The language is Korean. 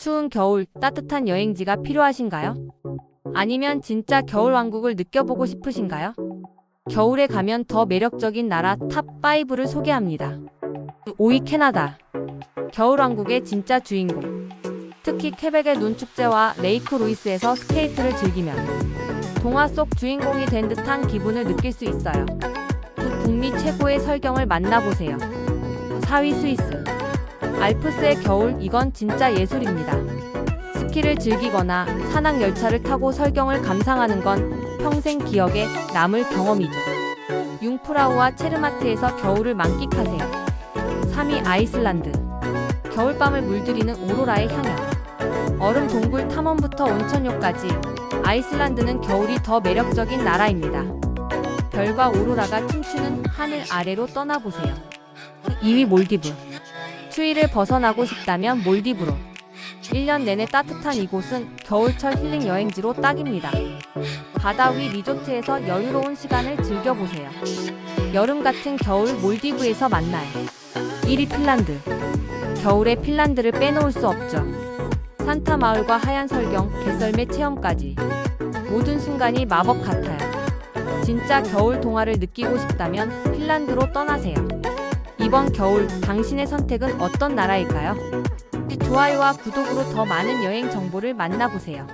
추운 겨울 따뜻한 여행지가 필요하신가요? 아니면 진짜 겨울 왕국을 느껴보고 싶으신가요? 겨울에 가면 더 매력적인 나라 탑5를 소개합니다. 5위 캐나다. 겨울 왕국의 진짜 주인공. 특히 퀘벡의 눈축제와 레이크 루이스에서 스케이트를 즐기면 동화 속 주인공이 된 듯한 기분을 느낄 수 있어요. 북미 최고의 설경을 만나보세요. 4위 스위스. 알프스의 겨울 이건 진짜 예술입니다. 스키를 즐기거나 산악 열차를 타고 설경을 감상하는 건 평생 기억에 남을 경험이죠. 융프라우와 체르마트에서 겨울을 만끽하세요. 3위 아이슬란드. 겨울밤을 물들이는 오로라의 향연. 얼음 동굴 탐험부터 온천욕까지 아이슬란드는 겨울이 더 매력적인 나라입니다. 별과 오로라가 춤추는 하늘 아래로 떠나보세요. 2위 몰디브. 추위를 벗어나고 싶다면 몰디브로. 1년 내내 따뜻한 이곳은 겨울철 힐링 여행지로 딱입니다. 바다 위 리조트에서 여유로운 시간을 즐겨보세요. 여름 같은 겨울 몰디브에서 만나요. 1위 핀란드. 겨울에 핀란드를 빼놓을 수 없죠. 산타 마을과 하얀 설경, 개썰매 체험까지. 모든 순간이 마법 같아요. 진짜 겨울 동화를 느끼고 싶다면 핀란드로 떠나세요. 이번 겨울 당신의 선택은 어떤 나라일까요? 좋아요와 구독으로 더 많은 여행 정보를 만나보세요.